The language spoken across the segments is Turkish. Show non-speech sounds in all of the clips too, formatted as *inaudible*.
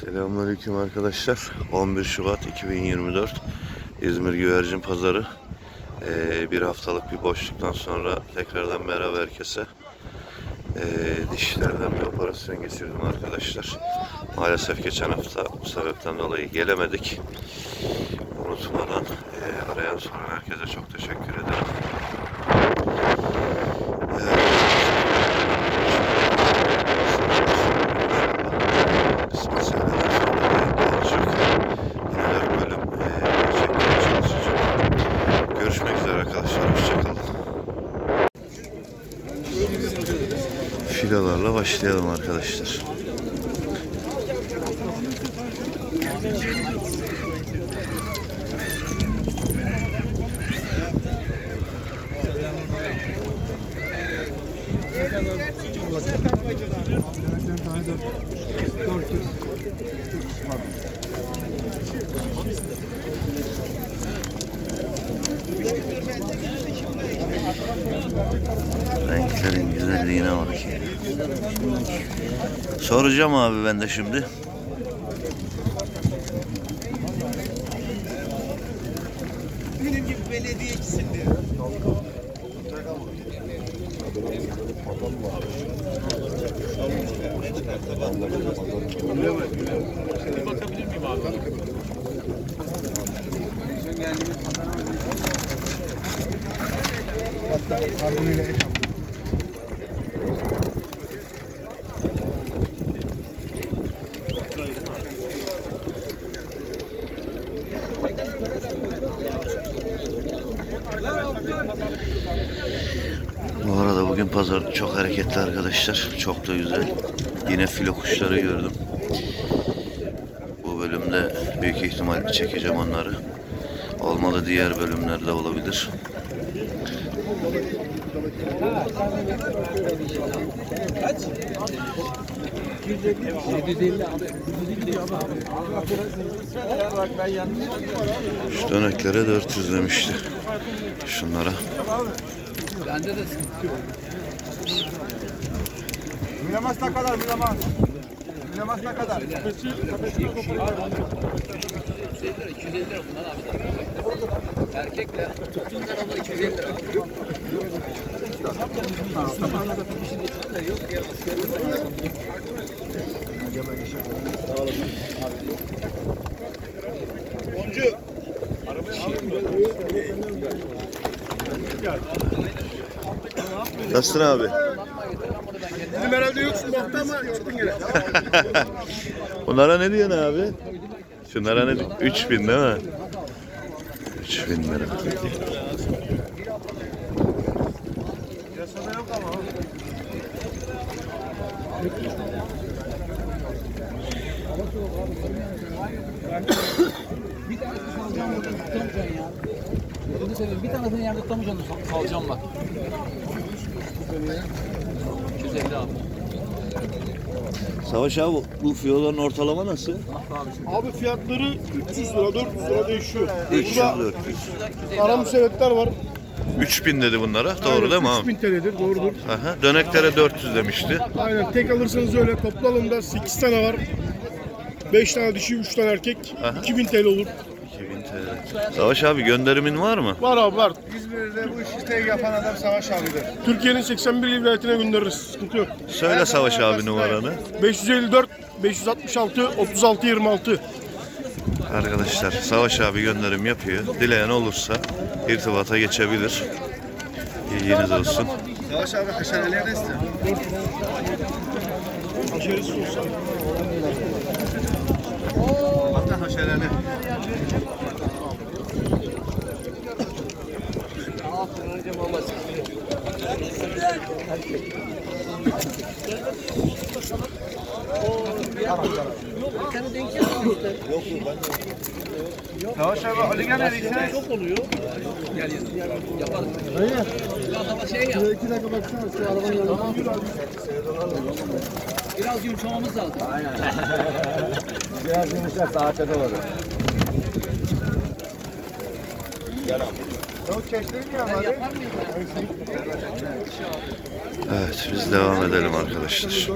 Selamünaleyküm arkadaşlar. 11 Şubat 2024 İzmir Güvercin Pazarı. Ee, bir haftalık bir boşluktan sonra tekrardan merhaba herkese. Ee, dişlerden bir operasyon geçirdim arkadaşlar. Maalesef geçen hafta bu sebepten dolayı gelemedik. Unutmadan e, arayan soran herkese çok teşekkür ederim. Başlayalım arkadaşlar. Renklerin güzelliğine bak ya. Soracağım abi ben de şimdi. Benim gibi belediyeçisin diye. Bir bakabilir miyim abi? Bu arada bugün pazar çok hareketli arkadaşlar. Çok da güzel. Yine filo kuşları gördüm. Bu bölümde büyük ihtimal çekeceğim onları. Olmadı diğer bölümlerde olabilir. Şu döneklere 400 demişti. Şunlara. Bilemez ne kadar bilemez. Bilemez ne kadar. Erkekler tuttuğun araba 250 lira. Nasılsın abi? Bizim herhalde yoksun baktı ama çıktın gene. *laughs* Bunlara ne diyorsun abi? Şunlara ne diyorsun? 3000 değil mi? 3000 lira. Piyasada yok ama. Bir tanesini salacağım burada tutamayacaksın ya. Bunu söyleyeyim bir tanesini yerde tutamayacaksın sal- salacağım bak. 250 abi. Savaş abi bu fiyoların ortalama nasıl? Abi fiyatları 300 lira, 400 lira değişiyor. 300 Burada 400. ara müsebetler var. 3000 dedi bunlara. Doğru değil mi abi? 3000 TL'dir, doğrudur. Aha. Döneklere 400 demişti. Aynen tek alırsanız öyle. Toplu alımda 8 tane var. 5 tane dişi, 3 tane erkek. Aha. 2000 TL olur. 2000 TL. Savaş abi gönderimin var mı? Var abi var. İzmir'de bu işi tek yapan adam Savaş abidir. Türkiye'nin 81 il vilayetine göndeririz. Sıkıntı yok. Söyle Savaş abi numaranı. 554 566 36 26. Arkadaşlar Savaş abi gönderim yapıyor. Dileyen olursa irtibata geçebilir. İlginiz olsun. Savaş abi haşereleri de istiyor. Olsa. Hatta haşereni. Savaş abi Ali gel nereye Çok oluyor. Biraz şey ya. İki dakika baksana şu arabanın yanına. Biraz yumuşamamız lazım. Biraz yumuşak saate doğru. Çok çeşitli mi ama? Evet biz devam edelim arkadaşlar. *laughs*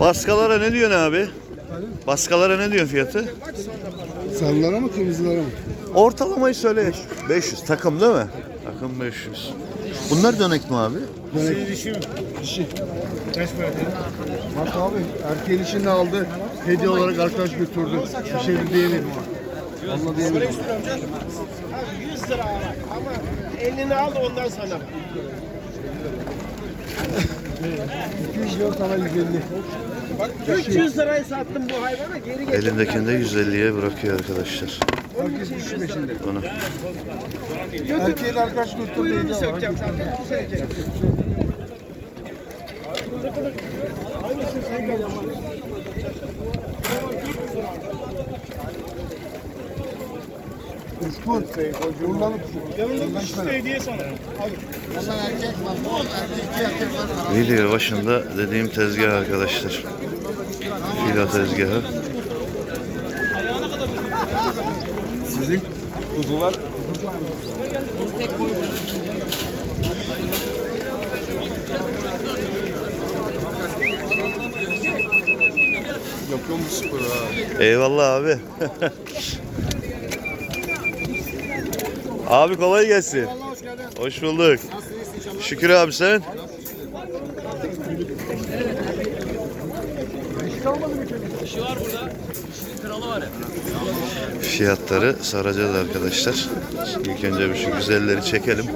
Baskalara ne diyorsun abi? Baskalara ne diyorsun fiyatı? Sarılara mı kırmızılara mı? Ortalamayı söyle. 500 takım değil mi? Takım 500. Bunlar dönek mi abi? Dönek. Dişi mi? Dişi. Kaç para Bak abi erkeğin işini aldı. Hediye olarak arkadaş götürdü. Bir şey diyelim. Allah diyelim. 100 lira ama elini al ondan sana. *laughs* 200 lira sana 150. Bak 300 liraya sattım bu hayvana geri getir. Elindekini de 150'ye bırakıyor arkadaşlar. Herkes dişi peşinde. Bunu. Erkeğin arkadaş götürdü. Kuyruğunu sökeceğim zaten. Bu sökeceğim. Uçkun. Urlalı kuşu. hediye sana. Video başında dediğim tezgah arkadaşlar. Filo tezgahı. Sizin kuzular. Yapıyor mu spor ha? Eyvallah abi. *laughs* abi kolay gelsin. Hoş bulduk. Şükür abi sen. Fiyatları saracağız arkadaşlar. İlk önce bir şu güzelleri çekelim.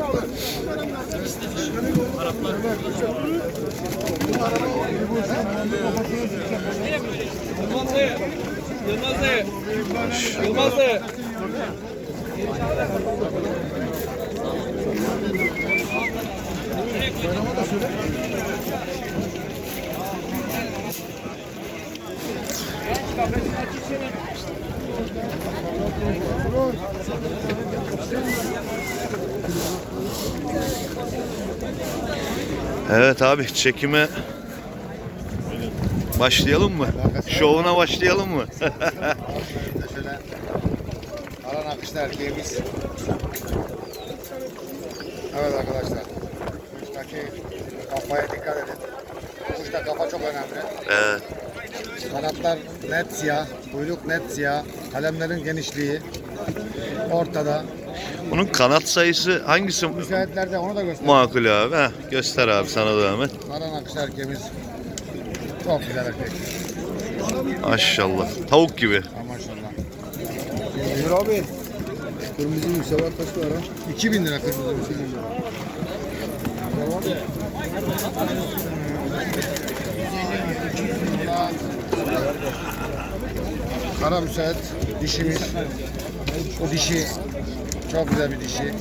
Evet abi çekime başlayalım mı? Şovuna başlayalım mı? Alan akışta erkeğimiz. Evet arkadaşlar. Kuştaki kafaya dikkat edin. Kuşta kafa çok önemli. Evet. Kanatlar net siyah, kuyruk net siyah, kalemlerin genişliği ortada. Bunun kanat sayısı hangisi Müsaitlerde onu da göster. makul abi? Heh, göster abi sana da Ahmet. Alan akışta erkeğimiz. Çok güzel erkek. Maşallah. Tavuk gibi. Ha, Maşallah. Buyur abi. Kırmızı müsevat kaç var ha? 2000 lira kırmızı bir şey. Kara müsait dişimiz. O dişi çok güzel bir dişi.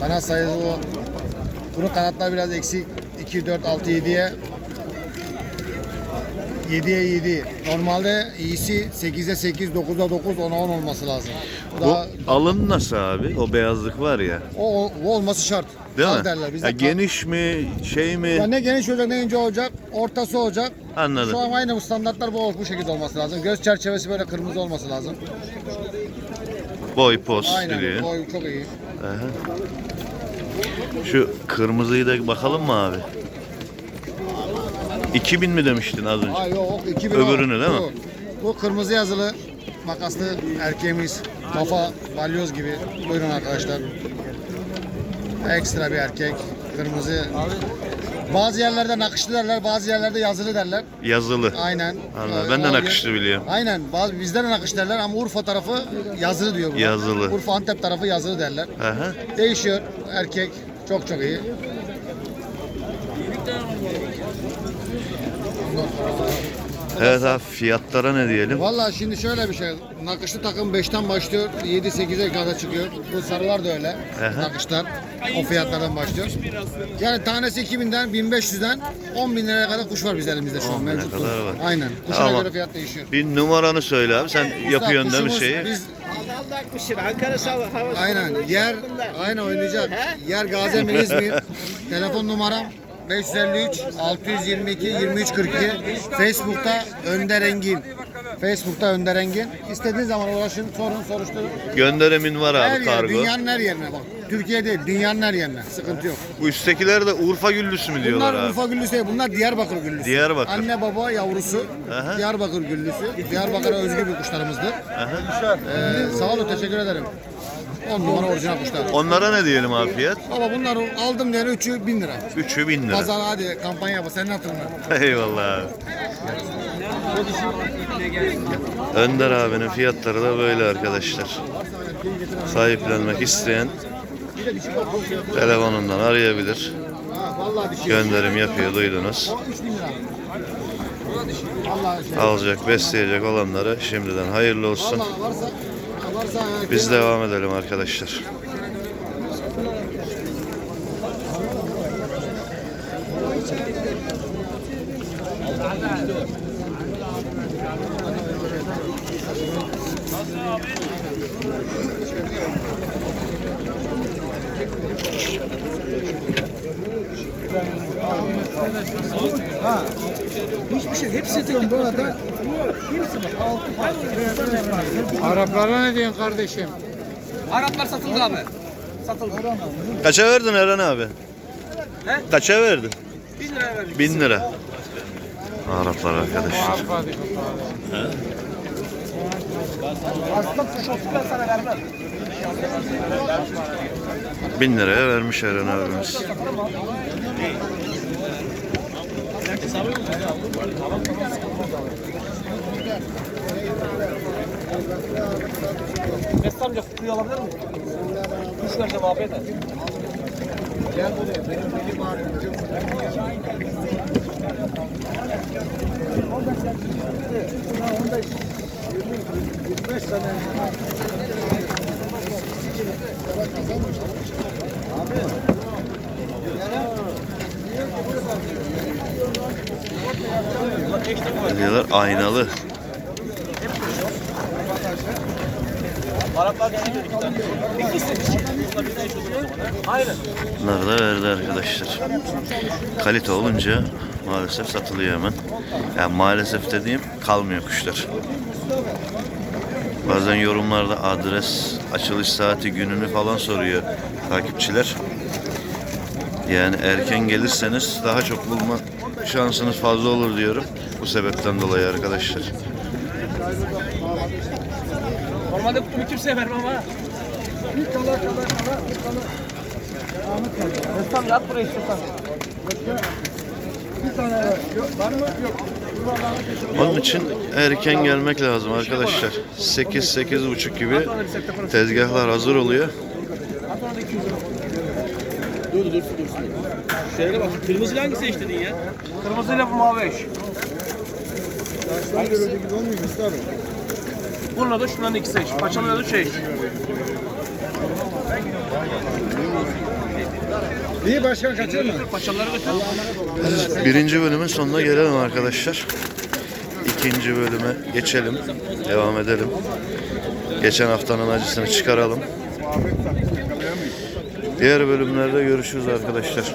Kanat sayısı o. Bunun kanatlar biraz eksik. 2, 4, 6, 7'ye 7'ye 7. Normalde iyisi 8'e 8, 9'a 9, 10'a 10 olması lazım. Daha, alın nasıl abi? O beyazlık var ya. o, o, o olması şart. Değil Az mi? derler. Bizde Ya geniş mi, şey mi? Ya ne geniş olacak ne ince olacak, ortası olacak. Anladım. Şu an aynı bu standartlar bu, bu şekilde olması lazım. Göz çerçevesi böyle kırmızı olması lazım. Boy, poz Aynen, biliyor. boy çok iyi. Aha. Şu kırmızıyı da bakalım mı abi? 2000 mi demiştin az önce? Hayır yok, 2000 Öbürünü değil mi? Bu, bu kırmızı yazılı makaslı erkeğimiz. Kafa balyoz gibi. Buyurun arkadaşlar. Ekstra bir erkek. Kırmızı. Bazı yerlerde nakışlı derler, bazı yerlerde yazılı derler. Yazılı. Aynen. Allah, Ee, ben de nakışlı biliyorum. Aynen. Bazı bizde de nakış derler ama Urfa tarafı yazılı diyor buna. Yazılı. Urfa Antep tarafı yazılı derler. Aha. Değişiyor. Erkek çok çok iyi. Ondan sonra Evet abi fiyatlara ne diyelim? Valla şimdi şöyle bir şey. Nakışlı takım 5'ten başlıyor. 7-8'e kadar çıkıyor. Bu sarılar da öyle. Aha. Nakışlar. O fiyatlardan başlıyor. Yani tanesi 2000'den 1500'den 10 bin liraya kadar kuş var bizim elimizde şu 10 an mevcut. kadar var. Aynen. Kuşuna Tamam. göre fiyat değişiyor. Bir numaranı söyle abi. Sen yapıyorsun değil mi Kuşumuz şeyi? Biz Allah kuşun Ankara sağ havası. aynen yer aynen oynayacak. Yer Gaziantep İzmir. *laughs* Telefon numaram 553 622 23 42. Facebook'ta Önder Engin. Facebook'ta Önder Engin. İstediğiniz zaman ulaşın, sorun, soruşturun. Gönderimin var Her abi yer, kargo. dünyanın her yerine bak. Türkiye değil, dünyanın her yerine. Sıkıntı yok. Bu üsttekiler de Urfa güllüsü mü diyorlar Bunlar abi? Urfa güllüsü değil, bunlar Diyarbakır güllüsü. Diyarbakır. Anne baba yavrusu, Aha. Diyarbakır güllüsü. Diyarbakır'a özgü bir kuşlarımızdır. Ee, sağ olun, teşekkür ederim. 10 numara orijinal kuşlar. Onlara ne diyelim abi fiyat? Baba bunları aldım diye 3'ü 1000 lira. Üçü bin lira. Pazar hadi kampanya yap, senin hatırına. Eyvallah abi. Önder abinin fiyatları da böyle arkadaşlar. Sahiplenmek isteyen telefonundan arayabilir. Gönderim yapıyor duydunuz. 3000 lira. Vallahi. Alacak, besleyecek olanlara şimdiden hayırlı olsun. Biz devam edelim arkadaşlar. Hiçbir şey. Hepsi tek bu arada. Hepsi bak. Altı farklı. Araplara ne diyorsun kardeşim? Araplar satıldı abi. Satıldı. Kaça verdin Eren abi? He? Kaça verdin? 1000 liraya verdik. Bin lira. Araplar arkadaşlar. Aslında kuş olsun ben sana vermem. Bin liraya vermiş Eren abimiz. Mesut amca kutuyu alabilir miyim? Kuş vereceğim abi. Ne diyorlar? Aynalı. Araplar bir şey dedik. İkisi. Bunda bir tane çözüm o zaman. ha? Aynen. Bunlar da verdi arkadaşlar. Kalite olunca maalesef satılıyor hemen. Yani maalesef dediğim kalmıyor kuşlar. Bazen yorumlarda adres, açılış saati, gününü falan soruyor takipçiler. Yani erken gelirseniz daha çok bulma şansınız fazla olur diyorum. Sebepten dolayı arkadaşlar. Normalde kutumu kimseye vermem ha. Mesut amca at buraya istiyorsan. Onun için erken gelmek lazım arkadaşlar. 8 buçuk gibi tezgahlar hazır oluyor. Dur dur dur. Şöyle bak. Kırmızı hangi seçtin ya? Kırmızıyla bu mavi eş. Bununla da şunların ikisi eş. Paçalı da şey eş. İyi başkan kaçırma. Paçaları götür. Birinci bölümün sonuna gelelim arkadaşlar. İkinci bölüme geçelim. Devam edelim. Geçen haftanın acısını çıkaralım. Diğer bölümlerde görüşürüz arkadaşlar.